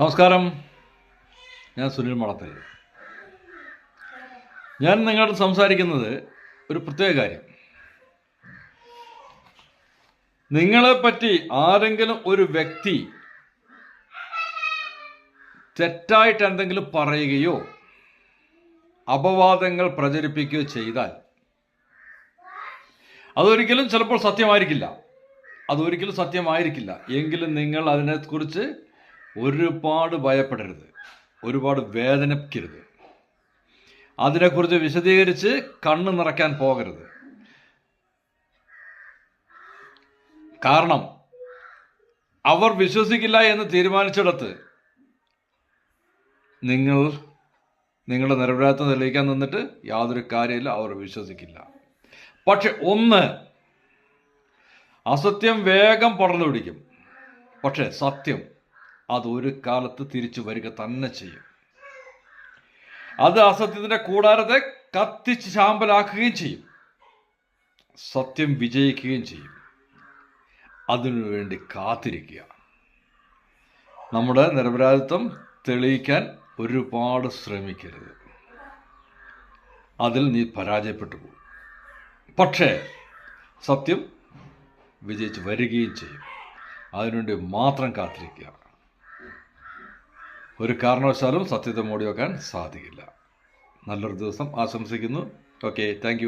നമസ്കാരം. ഞാൻ സുനിൽ മളത്തിൽ. ഞാൻ നിങ്ങളോട് സംസാരിക്കുന്നത് ഒരു പ്രത്യേക കാര്യം. നിങ്ങളെ പറ്റി ആരെങ്കിലും ഒരു വ്യക്തി തെറ്റായിട്ട് എന്തെങ്കിലും പറയുകയോ അപവാദങ്ങൾ പ്രചരിപ്പിക്കുകയോ ചെയ്താൽ അതൊരിക്കലും ചിലപ്പോൾ സത്യമായിരിക്കില്ല. അതൊരിക്കലും സത്യമായിരിക്കില്ല. എങ്കിലും നിങ്ങൾ അതിനെക്കുറിച്ച് ഒരുപാട് ഭയപ്പെടരുത്. ഒരുപാട് വേദനിക്കരുത് അതിനെക്കുറിച്ച് വിശദീകരിച്ച് കണ്ണ് നിറയ്ക്കാൻ പോകരുത്. കാരണം അവർ വിശ്വസിക്കില്ല എന്ന് തീരുമാനിച്ചിടത്ത് നിങ്ങൾ നിങ്ങളുടെ നിരപരാധിത്വം തെളിയിക്കാൻ നിന്നിട്ട് യാതൊരു കാര്യമില്ല അവർ വിശ്വസിക്കില്ല. പക്ഷെ ഒന്ന് അസത്യം വേഗം പടർന്നു പിടിക്കും. പക്ഷെ സത്യം അത് ഒരു കാലത്ത് തിരിച്ചു വരിക തന്നെ ചെയ്യും. അത് അസത്യത്തിന്റെ കൂടാരത്തെ കത്തിച്ച് ശാമ്പലാക്കുകയും ചെയ്യും. സത്യം വിജയിക്കുകയും ചെയ്യും. അതിനു വേണ്ടി കാത്തിരിക്കുക. നമ്മുടെ നിരപരാധിത്വം തെളിയിക്കാൻ ഒരുപാട് ശ്രമിക്കരുത്. അതിൽ നീ പരാജയപ്പെട്ടു പോകും. പക്ഷേ സത്യം വിജയിച്ച് വരികയും ചെയ്യും. അതിനുവേണ്ടി മാത്രം കാത്തിരിക്കുക. ഒരു കാരണവശാലും സത്യത്തെ മൂടി വെക്കാൻ സാധിക്കില്ല. നല്ലൊരു ദിവസം ആശംസിക്കുന്നു. Okay thank